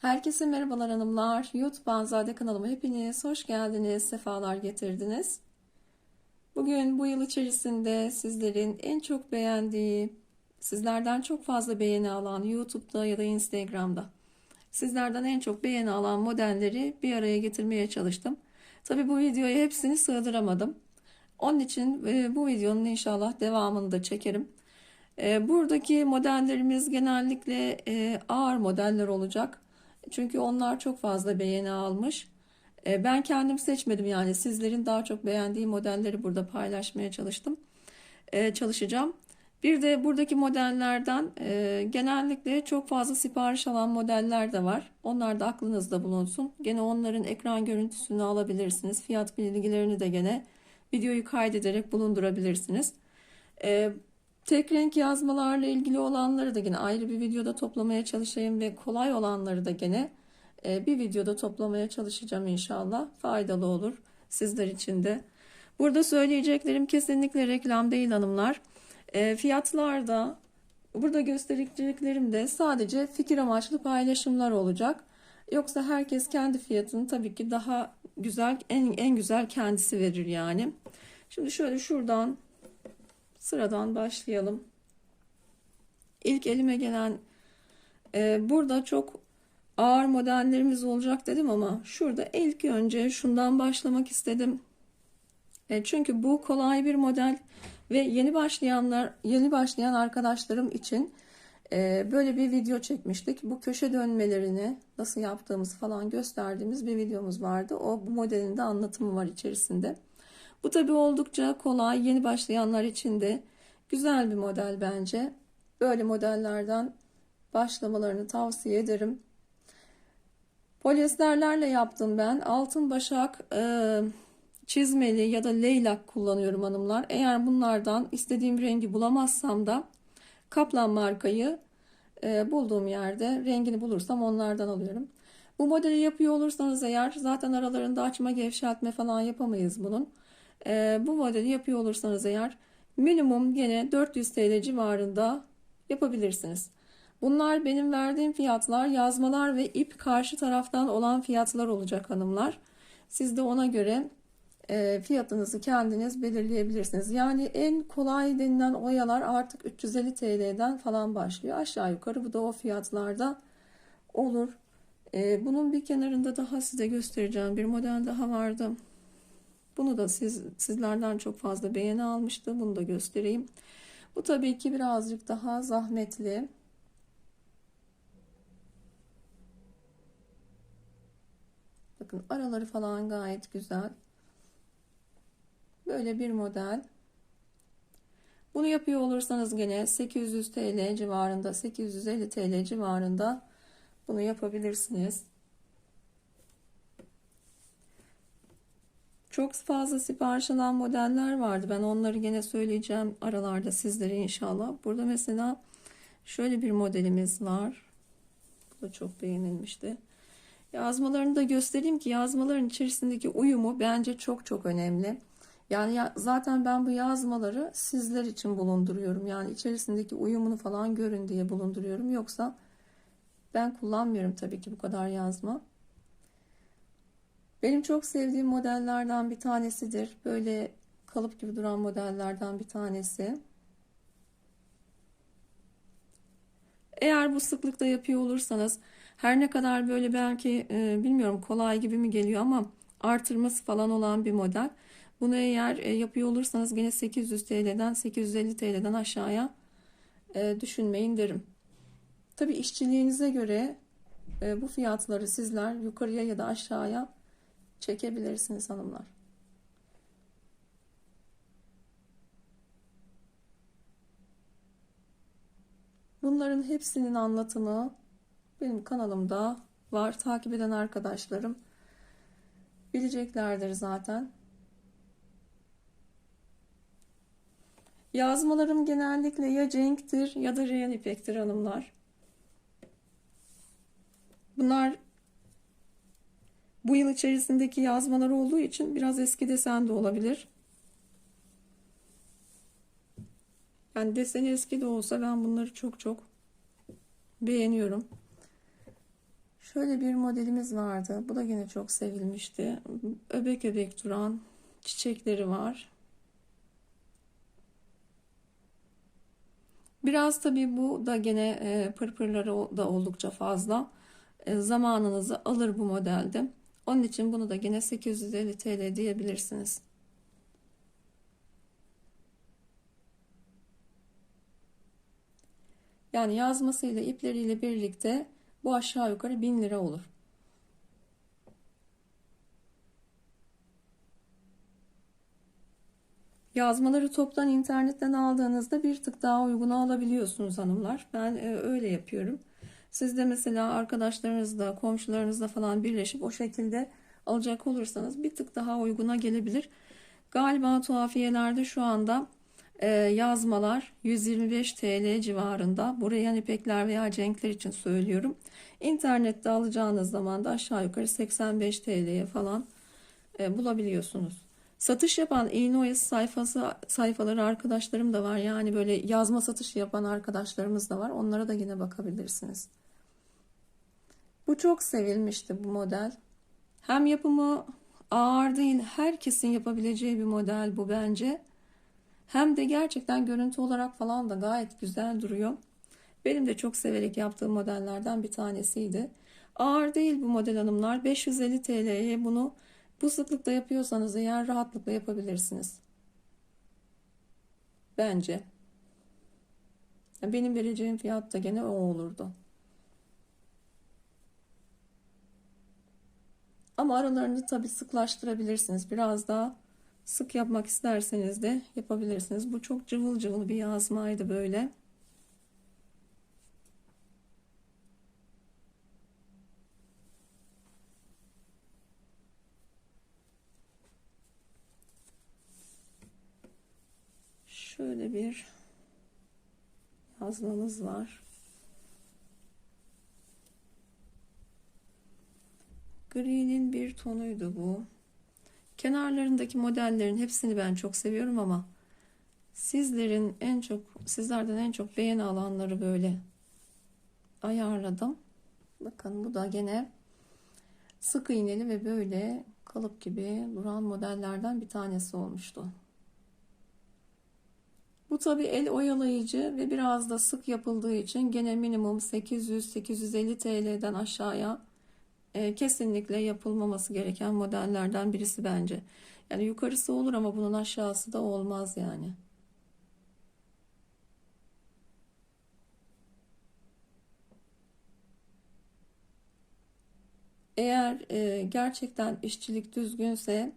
Herkese merhabalar hanımlar. YouTube Anzade kanalıma hepiniz hoş geldiniz, sefalar getirdiniz. Bugün bu yıl içerisinde sizlerin en çok beğendiği, sizlerden çok fazla beğeni alan YouTube'da ya da Instagram'da sizlerden en çok beğeni alan modelleri bir araya getirmeye çalıştım. Tabi bu videoya hepsini sığdıramadım. Onun için e, bu videonun inşallah devamını da çekerim. E, buradaki modellerimiz genellikle e, ağır modeller olacak. Çünkü onlar çok fazla beğeni almış. E, ben kendim seçmedim yani sizlerin daha çok beğendiği modelleri burada paylaşmaya çalıştım. E, çalışacağım. Bir de buradaki modellerden e, genellikle çok fazla sipariş alan modeller de var. Onlar da aklınızda bulunsun. Gene onların ekran görüntüsünü alabilirsiniz. Fiyat bilgilerini de gene videoyu kaydederek bulundurabilirsiniz. Tek renk yazmalarla ilgili olanları da yine ayrı bir videoda toplamaya çalışayım ve kolay olanları da gene e, bir videoda toplamaya çalışacağım inşallah. Faydalı olur sizler için de. Burada söyleyeceklerim kesinlikle reklam değil hanımlar. E, fiyatlarda burada göstereceklerim de sadece fikir amaçlı paylaşımlar olacak. Yoksa herkes kendi fiyatını tabii ki daha güzel en, en güzel kendisi verir yani. Şimdi şöyle şuradan sıradan başlayalım. İlk elime gelen e, burada çok ağır modellerimiz olacak dedim ama şurada ilk önce şundan başlamak istedim. E, çünkü bu kolay bir model ve yeni başlayanlar, yeni başlayan arkadaşlarım için e, böyle bir video çekmiştik. Bu köşe dönmelerini nasıl yaptığımızı falan gösterdiğimiz bir videomuz vardı. O bu modelin de anlatımı var içerisinde. Bu tabi oldukça kolay, yeni başlayanlar için de güzel bir model bence. Böyle modellerden başlamalarını tavsiye ederim. Polyesterlerle yaptım ben. Altın başak e, çizmeli ya da leylak kullanıyorum hanımlar. Eğer bunlardan istediğim rengi bulamazsam da Kaplan markayı e, bulduğum yerde rengini bulursam onlardan alıyorum. Bu modeli yapıyor olursanız eğer zaten aralarında açma gevşetme falan yapamayız bunun. E, bu modeli yapıyor olursanız eğer minimum gene 400 TL civarında yapabilirsiniz. Bunlar benim verdiğim fiyatlar yazmalar ve ip karşı taraftan olan fiyatlar olacak hanımlar. Siz de ona göre e, fiyatınızı kendiniz belirleyebilirsiniz. Yani en kolay denilen oyalar artık 350 TL'den falan başlıyor. Aşağı yukarı bu da o fiyatlarda olur. E, bunun bir kenarında daha size göstereceğim bir model daha vardı. Bunu da siz sizlerden çok fazla beğeni almıştı. Bunu da göstereyim. Bu tabii ki birazcık daha zahmetli. Bakın araları falan gayet güzel. Böyle bir model. Bunu yapıyor olursanız gene 800 TL civarında, 850 TL civarında bunu yapabilirsiniz. Çok fazla sipariş alan modeller vardı. Ben onları gene söyleyeceğim aralarda sizlere inşallah. Burada mesela şöyle bir modelimiz var. Bu da çok beğenilmişti. Yazmalarını da göstereyim ki yazmaların içerisindeki uyumu bence çok çok önemli. Yani ya, zaten ben bu yazmaları sizler için bulunduruyorum. Yani içerisindeki uyumunu falan görün diye bulunduruyorum. Yoksa ben kullanmıyorum tabii ki bu kadar yazma. Benim çok sevdiğim modellerden bir tanesidir. Böyle kalıp gibi duran modellerden bir tanesi. Eğer bu sıklıkta yapıyor olursanız her ne kadar böyle belki e, bilmiyorum kolay gibi mi geliyor ama artırması falan olan bir model. Bunu eğer e, yapıyor olursanız gene 800 TL'den 850 TL'den aşağıya e, düşünmeyin derim. Tabi işçiliğinize göre e, bu fiyatları sizler yukarıya ya da aşağıya çekebilirsiniz hanımlar. Bunların hepsinin anlatımı benim kanalımda var. Takip eden arkadaşlarım bileceklerdir zaten. Yazmalarım genellikle ya cenktir ya da real ipektir hanımlar. Bunlar bu yıl içerisindeki yazmalar olduğu için biraz eski desen de olabilir. Yani deseni eski de olsa ben bunları çok çok beğeniyorum. Şöyle bir modelimiz vardı. Bu da yine çok sevilmişti. Öbek öbek duran çiçekleri var. Biraz tabii bu da gene e, pırpırları da oldukça fazla. E, zamanınızı alır bu modelde. Onun için bunu da yine 850 TL diyebilirsiniz. Yani yazmasıyla ipleriyle birlikte bu aşağı yukarı 1000 lira olur. Yazmaları toptan internetten aldığınızda bir tık daha uyguna alabiliyorsunuz hanımlar. Ben e, öyle yapıyorum. Siz de mesela arkadaşlarınızla, komşularınızla falan birleşip o şekilde alacak olursanız bir tık daha uyguna gelebilir. Galiba tuhafiyelerde şu anda e, yazmalar 125 TL civarında. Buraya ipekler veya cenkler için söylüyorum. İnternette alacağınız zaman da aşağı yukarı 85 TL'ye falan e, bulabiliyorsunuz. Satış yapan e sayfası sayfaları arkadaşlarım da var. Yani böyle yazma satışı yapan arkadaşlarımız da var. Onlara da yine bakabilirsiniz. Bu çok sevilmişti bu model. Hem yapımı ağır değil, herkesin yapabileceği bir model bu bence. Hem de gerçekten görüntü olarak falan da gayet güzel duruyor. Benim de çok severek yaptığım modellerden bir tanesiydi. Ağır değil bu model hanımlar. 550 TL'ye bunu bu sıklıkta yapıyorsanız eğer rahatlıkla yapabilirsiniz. Bence. Benim vereceğim fiyat da gene o olurdu. Ama aralarını tabi sıklaştırabilirsiniz. Biraz daha sık yapmak isterseniz de yapabilirsiniz. Bu çok cıvıl cıvıl bir yazmaydı böyle. Bir yazmamız var. Gri'nin bir tonuydu bu. Kenarlarındaki modellerin hepsini ben çok seviyorum ama sizlerin en çok sizlerden en çok beğeni alanları böyle ayarladım. Bakın bu da gene sık iğneli ve böyle kalıp gibi duran modellerden bir tanesi olmuştu. Bu tabi el oyalayıcı ve biraz da sık yapıldığı için gene minimum 800-850 TL'den aşağıya e, kesinlikle yapılmaması gereken modellerden birisi bence. Yani yukarısı olur ama bunun aşağısı da olmaz yani. Eğer e, gerçekten işçilik düzgünse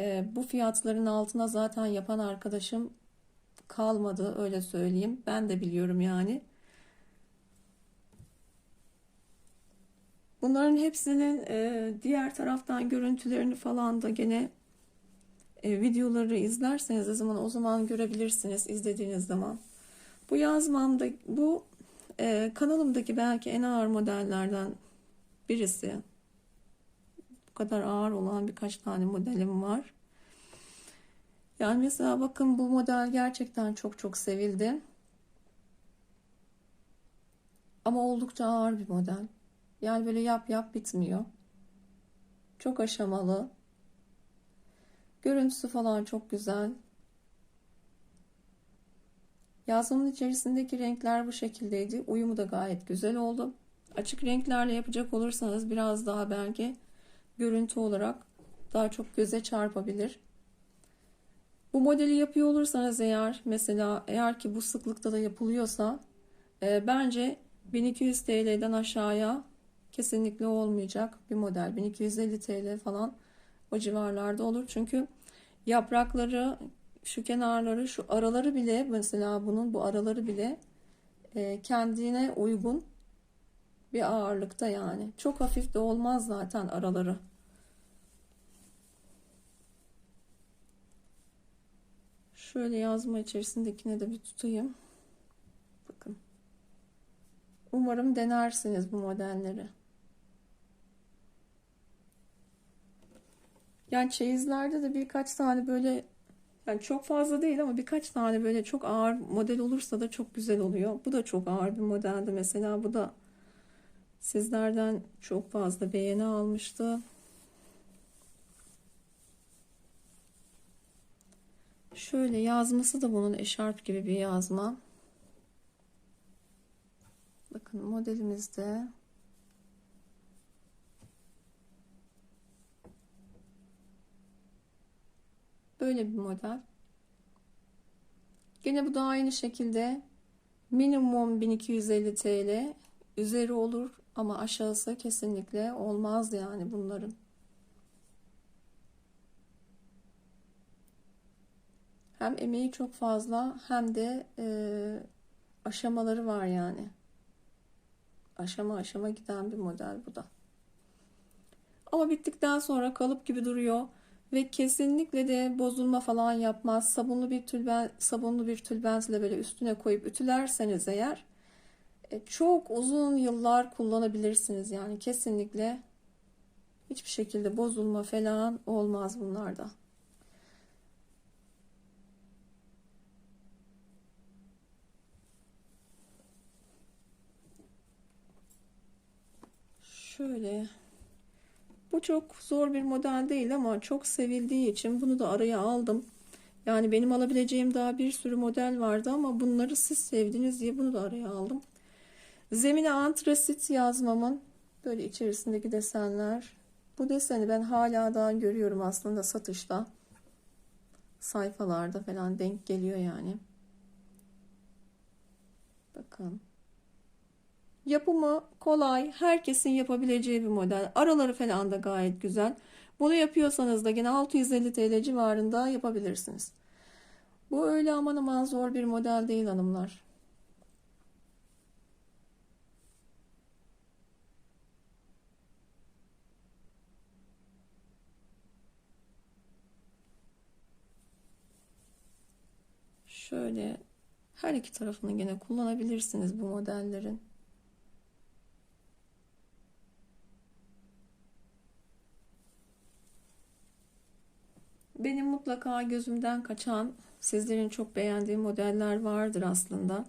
e, bu fiyatların altına zaten yapan arkadaşım kalmadı öyle söyleyeyim. Ben de biliyorum yani. Bunların hepsinin e, diğer taraftan görüntülerini falan da gene e, videoları izlerseniz o zaman o zaman görebilirsiniz izlediğiniz zaman. Bu yazmamda bu e, kanalımdaki belki en ağır modellerden birisi. Bu kadar ağır olan birkaç tane modelim var. Yani mesela bakın bu model gerçekten çok çok sevildi. Ama oldukça ağır bir model. Yani böyle yap yap bitmiyor. Çok aşamalı. Görüntüsü falan çok güzel. Yazmamın içerisindeki renkler bu şekildeydi. Uyumu da gayet güzel oldu. Açık renklerle yapacak olursanız biraz daha belki görüntü olarak daha çok göze çarpabilir. Bu modeli yapıyor olursanız eğer mesela eğer ki bu sıklıkta da yapılıyorsa e, bence 1200 TL'den aşağıya kesinlikle olmayacak bir model. 1250 TL falan o civarlarda olur. Çünkü yaprakları şu kenarları şu araları bile mesela bunun bu araları bile e, kendine uygun bir ağırlıkta yani. Çok hafif de olmaz zaten araları. Şöyle yazma içerisindekine de bir tutayım. Bakın. Umarım denersiniz bu modelleri. Yani çeyizlerde de birkaç tane böyle yani çok fazla değil ama birkaç tane böyle çok ağır model olursa da çok güzel oluyor. Bu da çok ağır bir modeldi mesela. Bu da Sizlerden çok fazla beğeni almıştı. Şöyle yazması da bunun eşarp gibi bir yazma. Bakın modelimizde böyle bir model. Yine bu da aynı şekilde minimum 1250 TL üzeri olur ama aşağısı kesinlikle olmaz yani bunların. Hem emeği çok fazla hem de e, aşamaları var yani. Aşama aşama giden bir model bu da. Ama bittikten sonra kalıp gibi duruyor ve kesinlikle de bozulma falan yapmaz. Sabunlu bir tülben sabunlu bir tülbentle böyle üstüne koyup ütülerseniz eğer e, çok uzun yıllar kullanabilirsiniz yani kesinlikle hiçbir şekilde bozulma falan olmaz bunlarda. Şöyle. Bu çok zor bir model değil ama çok sevildiği için bunu da araya aldım. Yani benim alabileceğim daha bir sürü model vardı ama bunları siz sevdiniz diye bunu da araya aldım. Zemine antrasit yazmamın böyle içerisindeki desenler. Bu deseni ben hala daha görüyorum aslında satışta. Sayfalarda falan denk geliyor yani. Bakın. Yapımı kolay, herkesin yapabileceği bir model. Araları falan da gayet güzel. Bunu yapıyorsanız da yine 650 TL civarında yapabilirsiniz. Bu öyle aman aman zor bir model değil hanımlar. Şöyle her iki tarafını yine kullanabilirsiniz bu modellerin. Benim mutlaka gözümden kaçan, sizlerin çok beğendiği modeller vardır aslında.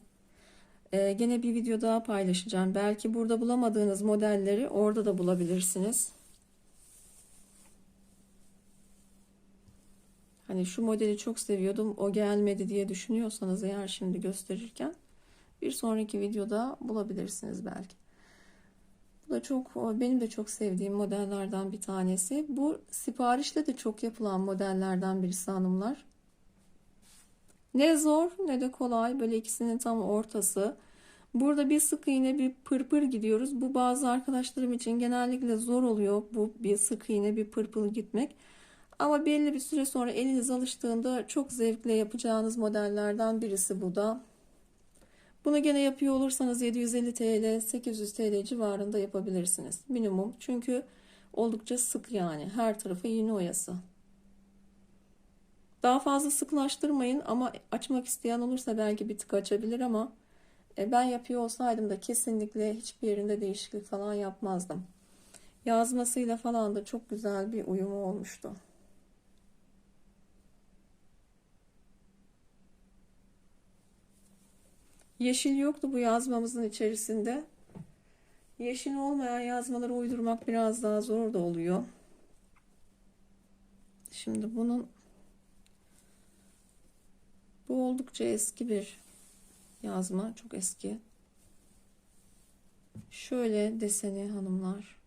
Ee, gene bir video daha paylaşacağım. Belki burada bulamadığınız modelleri orada da bulabilirsiniz. Hani şu modeli çok seviyordum, o gelmedi diye düşünüyorsanız eğer şimdi gösterirken bir sonraki videoda bulabilirsiniz belki. Da çok benim de çok sevdiğim modellerden bir tanesi. Bu siparişle de çok yapılan modellerden birisi hanımlar. Ne zor ne de kolay. Böyle ikisinin tam ortası. Burada bir sık iğne bir pırpır gidiyoruz. Bu bazı arkadaşlarım için genellikle zor oluyor. Bu bir sık iğne bir pırpır gitmek. Ama belli bir süre sonra eliniz alıştığında çok zevkle yapacağınız modellerden birisi bu da. Bunu gene yapıyor olursanız 750 TL, 800 TL civarında yapabilirsiniz. Minimum. Çünkü oldukça sık yani. Her tarafı iğne oyası. Daha fazla sıklaştırmayın ama açmak isteyen olursa belki bir tık açabilir ama e, ben yapıyor olsaydım da kesinlikle hiçbir yerinde değişiklik falan yapmazdım. Yazmasıyla falan da çok güzel bir uyumu olmuştu. Yeşil yoktu bu yazmamızın içerisinde. Yeşil olmayan yazmaları uydurmak biraz daha zor da oluyor. Şimdi bunun bu oldukça eski bir yazma. Çok eski. Şöyle deseni hanımlar.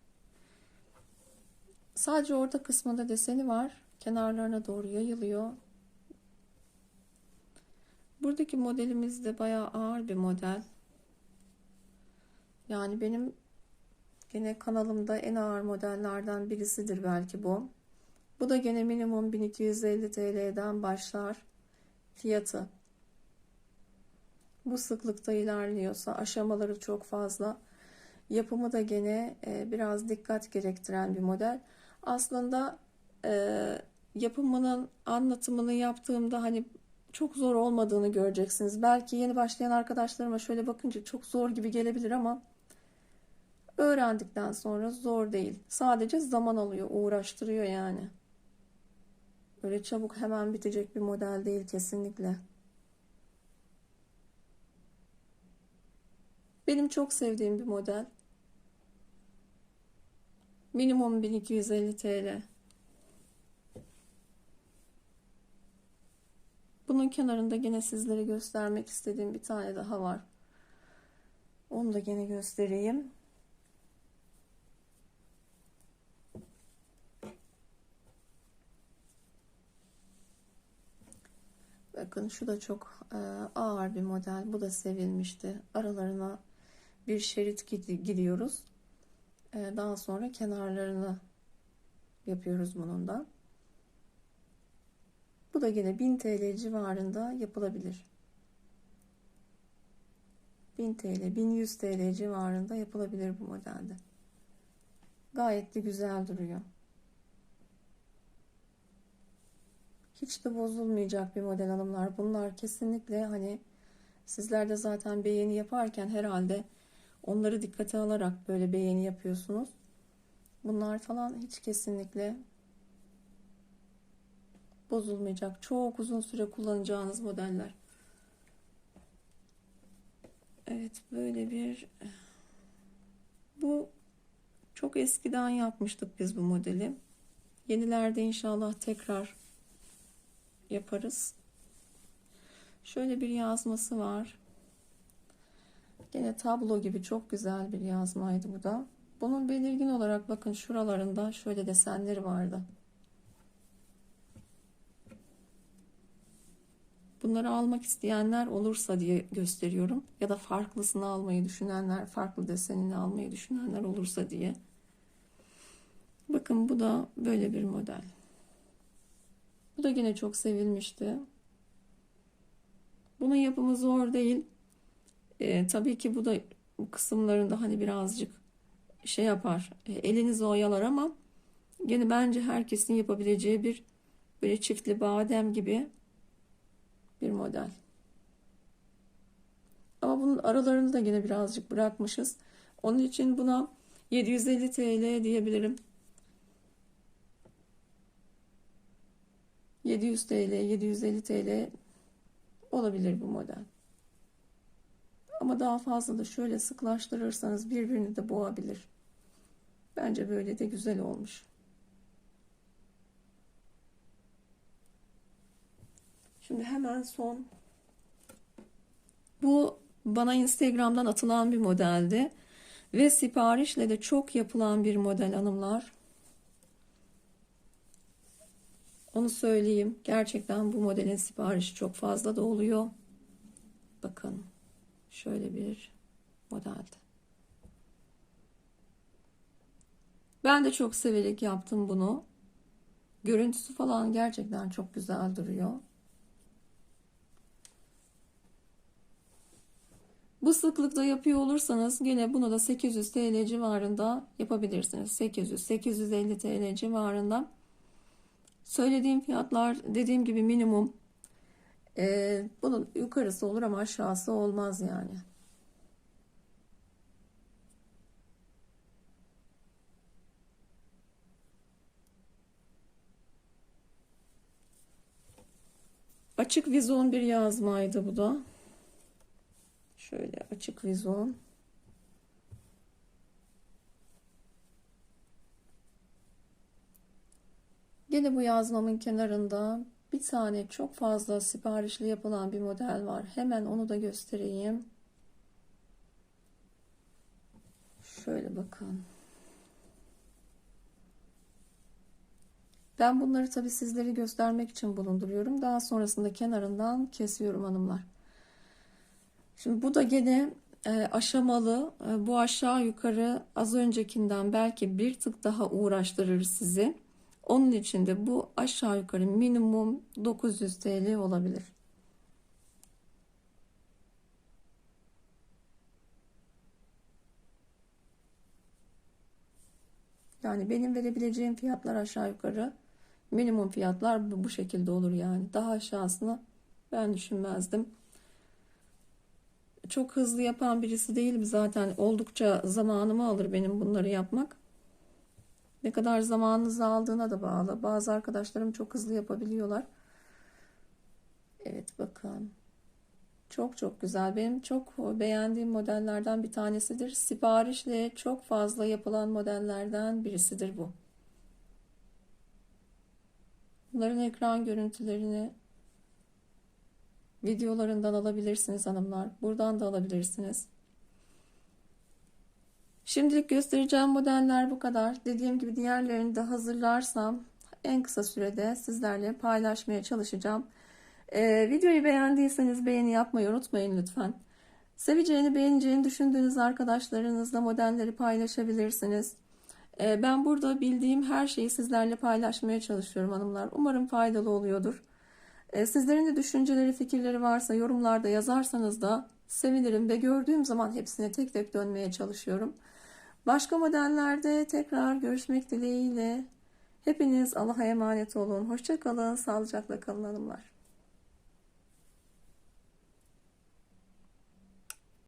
Sadece orta kısmında deseni var. Kenarlarına doğru yayılıyor. Buradaki modelimiz de bayağı ağır bir model. Yani benim gene kanalımda en ağır modellerden birisidir belki bu. Bu da gene minimum 1250 TL'den başlar fiyatı. Bu sıklıkta ilerliyorsa aşamaları çok fazla. Yapımı da gene e, biraz dikkat gerektiren bir model. Aslında e, yapımının anlatımını yaptığımda hani çok zor olmadığını göreceksiniz. Belki yeni başlayan arkadaşlarıma şöyle bakınca çok zor gibi gelebilir ama öğrendikten sonra zor değil. Sadece zaman alıyor, uğraştırıyor yani. Böyle çabuk hemen bitecek bir model değil kesinlikle. Benim çok sevdiğim bir model. Minimum 1250 TL. Bunun kenarında yine sizlere göstermek istediğim bir tane daha var. Onu da yine göstereyim. Bakın şu da çok e, ağır bir model. Bu da sevilmişti. Aralarına bir şerit gidiyoruz. E, daha sonra kenarlarını yapıyoruz bunun da. Bu da yine 1000 TL civarında yapılabilir. 1000 TL, 1100 TL civarında yapılabilir bu modelde. Gayet de güzel duruyor. Hiç de bozulmayacak bir model hanımlar. Bunlar kesinlikle hani sizler de zaten beğeni yaparken herhalde onları dikkate alarak böyle beğeni yapıyorsunuz. Bunlar falan hiç kesinlikle bozulmayacak. Çok uzun süre kullanacağınız modeller. Evet böyle bir bu çok eskiden yapmıştık biz bu modeli. Yenilerde inşallah tekrar yaparız. Şöyle bir yazması var. Gene tablo gibi çok güzel bir yazmaydı bu da. Bunun belirgin olarak bakın şuralarında şöyle desenleri vardı. Bunları almak isteyenler olursa diye gösteriyorum. Ya da farklısını almayı düşünenler, farklı desenini almayı düşünenler olursa diye. Bakın bu da böyle bir model. Bu da yine çok sevilmişti. Bunun yapımı zor değil. E, tabii ki bu da bu kısımlarında hani birazcık şey yapar. E, elinizi oyalar ama yine bence herkesin yapabileceği bir böyle çiftli badem gibi bir model. Ama bunun aralarını da yine birazcık bırakmışız. Onun için buna 750 TL diyebilirim. 700 TL, 750 TL olabilir bu model. Ama daha fazla da şöyle sıklaştırırsanız birbirini de boğabilir. Bence böyle de güzel olmuş. Şimdi hemen son. Bu bana Instagram'dan atılan bir modeldi. Ve siparişle de çok yapılan bir model hanımlar. Onu söyleyeyim. Gerçekten bu modelin siparişi çok fazla da oluyor. Bakın. Şöyle bir modeldi. Ben de çok severek yaptım bunu. Görüntüsü falan gerçekten çok güzel duruyor. Bu sıklıkta yapıyor olursanız yine bunu da 800 TL civarında yapabilirsiniz. 800-850 TL civarında. Söylediğim fiyatlar dediğim gibi minimum. Ee, bunun yukarısı olur ama aşağısı olmaz yani. Açık vizon bir yazmaydı bu da. Şöyle açık vizon. Yine bu yazmamın kenarında bir tane çok fazla siparişli yapılan bir model var. Hemen onu da göstereyim. Şöyle bakın. Ben bunları tabi sizlere göstermek için bulunduruyorum. Daha sonrasında kenarından kesiyorum hanımlar. Şimdi bu da gene e, aşamalı. E, bu aşağı yukarı az öncekinden belki bir tık daha uğraştırır sizi. Onun için de bu aşağı yukarı minimum 900 TL olabilir. Yani benim verebileceğim fiyatlar aşağı yukarı minimum fiyatlar bu, bu şekilde olur yani. Daha aşağısını ben düşünmezdim. Çok hızlı yapan birisi değilim zaten. Oldukça zamanımı alır benim bunları yapmak. Ne kadar zamanınızı aldığına da bağlı. Bazı arkadaşlarım çok hızlı yapabiliyorlar. Evet bakın. Çok çok güzel. Benim çok beğendiğim modellerden bir tanesidir. Siparişle çok fazla yapılan modellerden birisidir bu. Bunların ekran görüntülerini videolarından alabilirsiniz hanımlar. Buradan da alabilirsiniz. Şimdilik göstereceğim modeller bu kadar. Dediğim gibi diğerlerini de hazırlarsam en kısa sürede sizlerle paylaşmaya çalışacağım. Ee, videoyu beğendiyseniz beğeni yapmayı unutmayın lütfen. Seveceğini, beğeneceğini düşündüğünüz arkadaşlarınızla modelleri paylaşabilirsiniz. Ee, ben burada bildiğim her şeyi sizlerle paylaşmaya çalışıyorum hanımlar. Umarım faydalı oluyordur. Ee, sizlerin de düşünceleri, fikirleri varsa yorumlarda yazarsanız da sevinirim ve gördüğüm zaman hepsine tek tek dönmeye çalışıyorum. Başka modellerde tekrar görüşmek dileğiyle. Hepiniz Allah'a emanet olun. Hoşça kalın, sağlıcakla kalın hanımlar.